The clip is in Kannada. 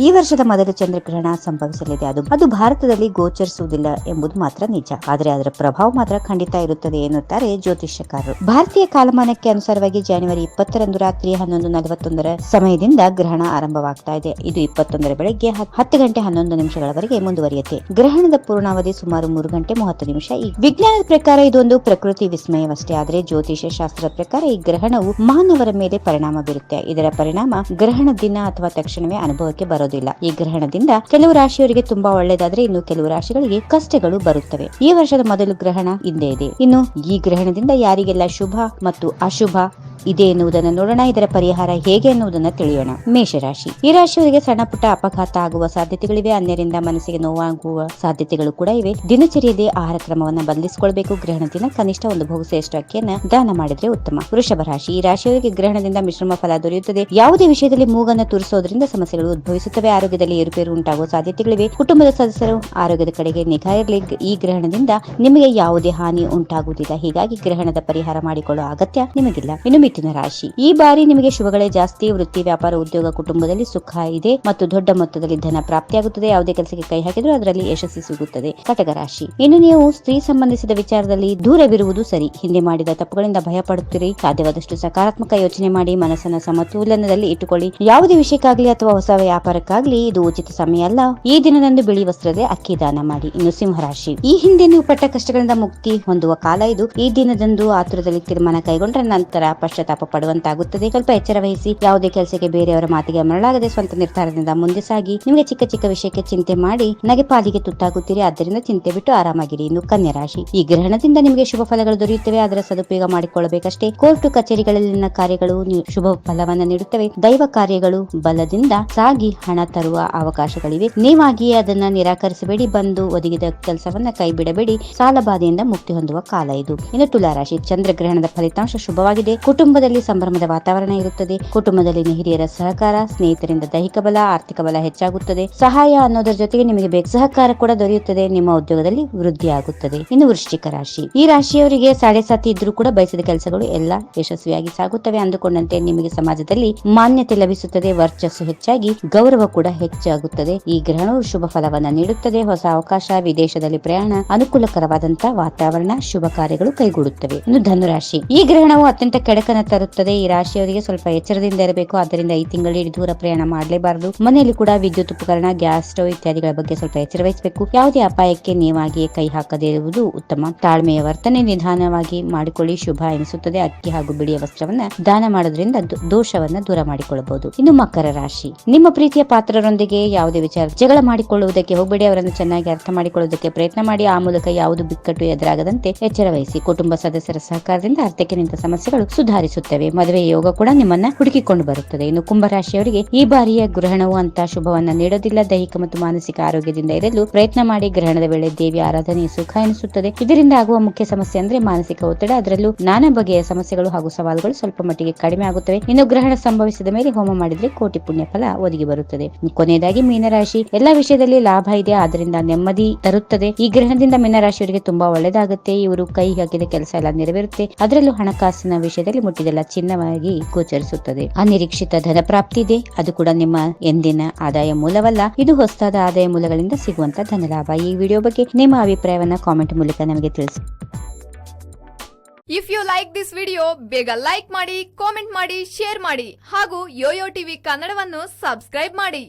ಈ ವರ್ಷದ ಮೊದಲ ಚಂದ್ರಗ್ರಹಣ ಸಂಭವಿಸಲಿದೆ. ಅದು ಅದು ಭಾರತದಲ್ಲಿ ಗೋಚರಿಸುವುದಿಲ್ಲ ಎಂಬುದು ಮಾತ್ರ ನಿಜ. ಆದರೆ ಅದರ ಪ್ರಭಾವ ಮಾತ್ರ ಖಂಡಿತ ಇರುತ್ತದೆ ಎನ್ನುತ್ತಾರೆ ಜ್ಯೋತಿಷ್ಯಕಾರರು. ಭಾರತೀಯ ಕಾಲಮಾನಕ್ಕೆ ಅನುಸಾರವಾಗಿ ಜನವರಿ ಇಪ್ಪತ್ತರಂದು ರಾತ್ರಿ ಹನ್ನೊಂದು ನಲವತ್ತೊಂದರ ಸಮಯದಿಂದ ಗ್ರಹಣ ಆರಂಭವಾಗ್ತಾ ಇದೆ. ಇದು ಇಪ್ಪತ್ತೊಂದರ ಬೆಳಗ್ಗೆ ಹತ್- ಹತ್ತು ಗಂಟೆ ಹನ್ನೊಂದು ನಿಮಿಷಗಳವರೆಗೆ ಮುಂದುವರಿಯುತ್ತೆ. ಗ್ರಹಣದ ಪೂರ್ಣಾವಧಿ ಸುಮಾರು ಮೂರು ಗಂಟೆ ಮೂವತ್ತು ನಿಮಿಷ ಈ ವಿಜ್ಞಾನದ ಪ್ರಕಾರ ಇದೊಂದು ಪ್ರಕೃತಿ ವಿಸ್ಮಯವಷ್ಟೇ. ಆದರೆ ಜ್ಯೋತಿಷ್ಯ ಶಾಸ್ತ್ರದ ಪ್ರಕಾರ ಈ ಗ್ರಹಣವು ಮಾನವರ ಮೇಲೆ ಪರಿಣಾಮ ಬೀರುತ್ತೆ. ಇದರ ಪರಿಣಾಮ ಗ್ರಹಣ ದಿನ ಅಥವಾ ತಕ್ಷಣವೇ ಅನುಭವಕ್ಕೆ ಬರೋದಿಲ್ಲ. ಈ ಗ್ರಹಣದಿಂದ ಕೆಲವು ರಾಶಿಯವರಿಗೆ ತುಂಬಾ ಒಳ್ಳೇದಾದ್ರೆ ಇನ್ನು ಕೆಲವು ರಾಶಿಗಳಿಗೆ ಕಷ್ಟಗಳು ಬರುತ್ತವೆ. ಈ ವರ್ಷದ ಮೊದಲು ಗ್ರಹಣ ಹಿಂದೆ ಇದೆ. ಇನ್ನು ಈ ಗ್ರಹಣದಿಂದ ಯಾರಿಗೆಲ್ಲ ಶುಭ ಮತ್ತು ಅಶುಭ ಇದೆ ಎನ್ನುವುದನ್ನು ನೋಡೋಣ. ಇದರ ಪರಿಹಾರ ಹೇಗೆ ಎನ್ನುವುದನ್ನು ತಿಳಿಯೋಣ. ಮೇಷರಾಶಿ. ಈ ರಾಶಿಯವರಿಗೆ ಸಣ್ಣ ಪುಟ್ಟ ಅಪಘಾತ ಆಗುವ ಸಾಧ್ಯತೆಗಳಿವೆ. ಅನ್ಯರಿಂದ ಮನಸ್ಸಿಗೆ ನೋವಾಗುವ ಸಾಧ್ಯತೆಗಳು ಕೂಡ ಇವೆ. ದಿನಚರಿಯಲ್ಲಿ ಆಹಾರ ಕ್ರಮವನ್ನು ಬದಲಿಸಿಕೊಳ್ಬೇಕು. ಗ್ರಹಣ ದಿನ ಕನಿಷ್ಠ ಒಂದು ಬಹುಶ್ರೇಷ್ಠ ಅಕ್ಕಿಯನ್ನ ದಾನ ಮಾಡಿದ್ರೆ ಉತ್ತಮ. ವೃಷಭ ರಾಶಿ. ಈ ರಾಶಿಯವರಿಗೆ ಗ್ರಹಣದಿಂದ ಮಿಶ್ರಮ ಫಲ ದೊರೆಯುತ್ತದೆ. ಯಾವುದೇ ವಿಷಯದಲ್ಲಿ ಮೂಗನ್ನು ತುರಿಸೋದ್ರಿಂದ ಸಮಸ್ಯೆಗಳು ಉದ್ಭವಿಸುತ್ತವೆ. ಆರೋಗ್ಯದಲ್ಲಿ ಏರುಪೇರು ಉಂಟಾಗುವ ಸಾಧ್ಯತೆಗಳಿವೆ. ಕುಟುಂಬದ ಸದಸ್ಯರು ಆರೋಗ್ಯದ ಕಡೆಗೆ ನಿಗಾ ಇರಲಿ. ಈ ಗ್ರಹಣದಿಂದ ನಿಮಗೆ ಯಾವುದೇ ಹಾನಿ ಉಂಟಾಗುವುದಿಲ್ಲ. ಹೀಗಾಗಿ ಗ್ರಹಣದ ಪರಿಹಾರ ಮಾಡಿಕೊಳ್ಳುವ ಅಗತ್ಯ ನಿಮಗಿಲ್ಲ. ಇನ್ನು ಮಿಥುನ ರಾಶಿ. ಈ ಬಾರಿ ನಿಮಗೆ ಶುಭಗಳೇ. ಜಾಸ್ತಿ ವೃತ್ತಿ, ವ್ಯಾಪಾರ, ಉದ್ಯೋಗ, ಕುಟುಂಬದಲ್ಲಿ ಸುಖ ಇದೆ ಮತ್ತು ದೊಡ್ಡ ಮೊತ್ತದಲ್ಲಿ ಧನ ಪ್ರಾಪ್ತಿಯಾಗುತ್ತದೆ. ಯಾವುದೇ ಕೆಲಸಕ್ಕೆ ಕೈ ಹಾಕಿದ್ರೂ ಅದರಲ್ಲಿ ಯಶಸ್ಸು ಸಿಗುತ್ತದೆ. ಕಟಕ ರಾಶಿ. ಇನ್ನು ನೀವು ಸ್ತ್ರೀ ಸಂಬಂಧಿಸಿದ ವಿಚಾರದಲ್ಲಿ ದೂರವಿರುವುದು ಸರಿ. ಹಿಂದೆ ಮಾಡಿದ ತಪ್ಪುಗಳಿಂದ ಭಯ ಪಡುತ್ತೀರಿ ಸಾಧ್ಯವಾದಷ್ಟು ಸಕಾರಾತ್ಮಕ ಯೋಚನೆ ಮಾಡಿ ಮನಸ್ಸನ್ನ ಸಮತೋಲನದಲ್ಲಿ ಇಟ್ಟುಕೊಳ್ಳಿ. ಯಾವುದೇ ವಿಷಯಕ್ಕಾಗಲಿ ಅಥವಾ ಹೊಸ ವ್ಯಾಪಾರಕ್ಕಾಗಲಿ ಇದು ಉಚಿತ ಸಮಯ ಅಲ್ಲ. ಈ ದಿನದಂದು ಬಿಳಿ ವಸ್ತ್ರದ ಅಕ್ಕಿ ದಾನ ಮಾಡಿ. ಇನ್ನು ಸಿಂಹ ರಾಶಿ. ಈ ಹಿಂದೆ ನೀವು ಪಟ್ಟ ಕಷ್ಟಗಳಿಂದ ಮುಕ್ತಿ ಹೊಂದುವ ಕಾಲ ಇದು. ಈ ದಿನದಂದು ಆತುರದಲ್ಲಿ ತೀರ್ಮಾನ ಕೈಗೊಂಡ ನಂತರ ಪಶ್ಚಾತ್ತಾಪ ಪಡುವಂತಾಗುತ್ತದೆ ಸ್ವಲ್ಪ ಎಚ್ಚರ ವಹಿಸಿ ಯಾವುದೇ ಕೆಲಸಕ್ಕೆ ಬೇರೆಯವರ ಮಾತಿಗೆ ಮರಳಾಗದೆ ಸ್ವಂತ ನಿರ್ಧಾರದಿಂದ ಮುಂದೆ ಸಾಗಿ, ನಿಮಗೆ ಚಿಕ್ಕ ಚಿಕ್ಕ ವಿಷಯಕ್ಕೆ ಚಿಂತೆ ಮಾಡಿ ನಗೆ ಪಾಲಿಗೆ ತುತ್ತಾಗುತ್ತೀರಿ, ಆದ್ದರಿಂದ ಚಿಂತೆ ಬಿಟ್ಟು ಆರಾಮಾಗಿರಿ ಇನ್ನು ಕನ್ಯಾ ರಾಶಿ. ಈ ಗ್ರಹಣದಿಂದ ನಿಮಗೆ ಶುಭ ಫಲಗಳು ದೊರೆಯುತ್ತವೆ ಅದರ ಸದುಪಯೋಗ ಮಾಡಿಕೊಳ್ಳಬೇಕಷ್ಟೇ. ಕೋರ್ಟ್ ಕಚೇರಿಗಳಲ್ಲಿನ ಕಾರ್ಯಗಳು ಶುಭ ಫಲವನ್ನು ನೀಡುತ್ತವೆ. ದೈವ ಕಾರ್ಯಗಳು ಬಲದಿಂದ ಸಾಗಿ ಹಣ ತರುವ ಅವಕಾಶಗಳಿವೆ. ನೀವಾಗಿಯೇ ಅದನ್ನ ನಿರಾಕರಿಸಬೇಡಿ, ಬಂದು ಒದಗಿದ ಕೆಲಸವನ್ನ ಕೈ ಬಿಡಬೇಡಿ ಸಾಲ ಬಾಧೆಯಿಂದ ಮುಕ್ತಿ ಹೊಂದುವ ಕಾಲ ಇದು. ಇನ್ನು ತುಲಾರಾಶಿ, ಚಂದ್ರಗ್ರಹಣದ ಫಲಿತಾಂಶ ಶುಭವಾಗಿದೆ. ಕುಟುಂಬದಲ್ಲಿ ಸಂಭ್ರಮದ ವಾತಾವರಣ ಇರುತ್ತದೆ. ಕುಟುಂಬದಲ್ಲಿನ ಹಿರಿಯರ ಸಹಕಾರ, ಸ್ನೇಹಿತರಿಂದ ದೈಹಿಕ ಬಲ, ಆರ್ಥಿಕ ಬಲ ಹೆಚ್ಚಾಗುತ್ತದೆ. ಸಹಾಯ ಅನ್ನೋದರ ಜೊತೆಗೆ ನಿಮಗೆ ಬೇಕು ಸಹಕಾರ ಕೂಡ ದೊರೆಯುತ್ತದೆ. ನಿಮ್ಮ ಉದ್ಯೋಗದಲ್ಲಿ ವೃದ್ಧಿಯಾಗುತ್ತದೆ ಇನ್ನು ವೃಶ್ಚಿಕ ರಾಶಿ. ಈ ರಾಶಿಯವರಿಗೆ ಸಾಡೆ ಸಾತಿ ಇದ್ರೂ ಕೂಡ ಬಯಸಿದ ಕೆಲಸಗಳು ಎಲ್ಲ ಯಶಸ್ವಿಯಾಗಿ ಸಾಗುತ್ತವೆ ಅಂದುಕೊಂಡಂತೆ ನಿಮಗೆ ಸಮಾಜದಲ್ಲಿ ಮಾನ್ಯತೆ ಲಭಿಸುತ್ತದೆ. ವರ್ಚಸ್ಸು ಹೆಚ್ಚಾಗಿ, ಗೌರವ ಕೂಡ ಹೆಚ್ಚಾಗುತ್ತದೆ. ಈ ಗ್ರಹಣವು ಶುಭ ಫಲವನ್ನ ನೀಡುತ್ತದೆ. ಹೊಸ ಅವಕಾಶ, ವಿದೇಶದಲ್ಲಿ ಪ್ರಯಾಣ, ಅನುಕೂಲಕರವಾದಂತಹ ವಾತಾವರಣ, ಶುಭ ಕಾರ್ಯಗಳು ಕೈಗೂಡುತ್ತವೆ. ಇನ್ನು ಧನುರಾಶಿ. ಈ ಗ್ರಹಣವು ಅತ್ಯಂತ ಕೆಡಕನ ತರುತ್ತದೆ. ಈ ರಾಶಿಯವರಿಗೆ ಸ್ವಲ್ಪ ಎಚ್ಚರದಿಂದ ಇರಬೇಕು. ಆದ್ದರಿಂದ ಈ ತಿಂಗಳಲ್ಲಿ ದೂರ ಪ್ರಯಾಣ ಮಾಡಲೇಬಾರದು. ಮನೆಯಲ್ಲಿ ಕೂಡ ವಿದ್ಯುತ್ ಉಪಕರಣ, ಗ್ಯಾಸ್ ಸ್ಟವ್ ಇತ್ಯಾದಿಗಳ ಬಗ್ಗೆ ಸ್ವಲ್ಪ ಎಚ್ಚರ ವಹಿಸಬೇಕು. ಯಾವುದೇ ಅಪಾಯಕ್ಕೆ ನೀವಾಗಿಯೇ ಕೈ ಹಾಕದೇ ಇರುವುದು ಉತ್ತಮ. ತಾಳ್ಮೆಯ ವರ್ತನೆ ನಿಧಾನವಾಗಿ ಮಾಡಿಕೊಳ್ಳಿ. ಶುಭ ಎನಿಸುತ್ತದೆ. ಅಕ್ಕಿ ಹಾಗೂ ಬಿಳಿಯ ವಸ್ತ್ರವನ್ನ ದಾನ ಮಾಡೋದ್ರಿಂದ ದೋಷವನ್ನ ದೂರ ಮಾಡಿಕೊಳ್ಳಬಹುದು. ಇನ್ನು ಮಕರ ರಾಶಿ. ನಿಮ್ಮ ಪ್ರೀತಿಯ ಪಾತ್ರರೊಂದಿಗೆ ಯಾವುದೇ ವಿಚಾರ, ಜಗಳ ಮಾಡಿಕೊಳ್ಳುವುದಕ್ಕೆ ಹೋಗಬೇಡಿ. ಅವರನ್ನು ಚೆನ್ನಾಗಿ ಅರ್ಥ ಮಾಡಿಕೊಳ್ಳುವುದಕ್ಕೆ ಪ್ರಯತ್ನ ಮಾಡಿ. ಆ ಮೂಲಕ ಯಾವುದು ಬಿಕ್ಕಟ್ಟು ಎದುರಾಗದಂತೆ ಎಚ್ಚರ ವಹಿಸಿ. ಕುಟುಂಬ ಸದಸ್ಯರ ಸಹಕಾರದಿಂದ ಅರ್ಥಕ್ಕೆ ನಿಂತ ಸಮಸ್ಯೆಗಳು ಸುಧಾರಿಸುತ್ತವೆ ಮದುವೆ ಯೋಗ ಕೂಡ ನಿಮ್ಮನ್ನ ಹುಡುಕಿಕೊಂಡು ಬರುತ್ತದೆ. ಇನ್ನು ಕುಂಭರಾಶಿಯವರಿಗೆ ಈ ಬಾರಿಯ ಗ್ರಹಣವು ಅಂತ ಶುಭವನ್ನ ನೀಡೋದಿಲ್ಲ. ದೈಹಿಕ ಮತ್ತು ಮಾನಸಿಕ ಆರೋಗ್ಯದಿಂದ ಇರಲು ಪ್ರಯತ್ನ ಮಾಡಿ ಗ್ರಹಣದ ವೇಳೆ ದೇವಿ ಆರಾಧನೆ ಸುಖ ಎನಿಸುತ್ತದೆ. ಇದರಿಂದ ಆಗುವ ಮುಖ್ಯ ಸಮಸ್ಯೆ ಅಂದ್ರೆ ಮಾನಸಿಕ ಒತ್ತಡ. ಅದರಲ್ಲೂ ನಾನಾ ಬಗೆಯ ಸಮಸ್ಯೆಗಳು ಹಾಗೂ ಸವಾಲುಗಳು ಸ್ವಲ್ಪ ಮಟ್ಟಿಗೆ ಕಡಿಮೆ ಆಗುತ್ತವೆ. ಇನ್ನು ಗ್ರಹಣ ಸಂಭವಿಸಿದ ಮೇಲೆ ಹೋಮ ಮಾಡಿದ್ರೆ ಕೋಟಿ ಪುಣ್ಯ ಫಲ ಒದಗಿ ಬರುತ್ತದೆ. ಕೊನೆಯದಾಗಿ ಮೀನರಾಶಿ. ಎಲ್ಲಾ ವಿಷಯದಲ್ಲಿ ಲಾಭ ಇದೆ, ಆದ್ರಿಂದ ನೆಮ್ಮದಿ ತರುತ್ತದೆ. ಈ ಗ್ರಹಣದಿಂದ ಮೀನರಾಶಿಯವರಿಗೆ ತುಂಬಾ ಒಳ್ಳೇದಾಗುತ್ತೆ. ಇವರು ಕೈ ಹಾಕಿದ ಕೆಲಸ ಎಲ್ಲ ನೆರವೇರುತ್ತೆ. ಅದರಲ್ಲೂ ಹಣಕಾಸಿನ ವಿಷಯದಲ್ಲಿ ಮುಟ್ಟಿದೆಲ್ಲ ಚಿನ್ನವಾಗಿ ಗೋಚರಿಸುತ್ತದೆ. ಅನಿರೀಕ್ಷಿತ ಧನ ಪ್ರಾಪ್ತಿ ಇದೆ. ಅದು ಕೂಡ ನಿಮ್ಮ ಎಂದಿನ ಆದಾಯ ಮೂಲವಲ್ಲ. ಇದು ಹೊಸದಾದ ಆದಾಯ ಮೂಲಗಳಿಂದ ಸಿಗುವಂತ ಧನಲಾಭ ಈ ವಿಡಿಯೋ ಬಗ್ಗೆ ನಿಮ್ಮ ಅಭಿಪ್ರಾಯವನ್ನ ಕಾಮೆಂಟ್ ಮೂಲಕ ನಮಗೆ ತಿಳಿಸಿ. If you like this video ಬೇಗ ಲೈಕ್ ಮಾಡಿ ಕಾಮೆಂಟ್ ಮಾಡಿ ಶೇರ್ ಮಾಡಿ ಹಾಗೂ ಯೋಯೋ ಟಿವಿ ಕನ್ನಡವನ್ನು ಸಬ್ಸ್ಕ್ರೈಬ್ ಮಾಡಿ.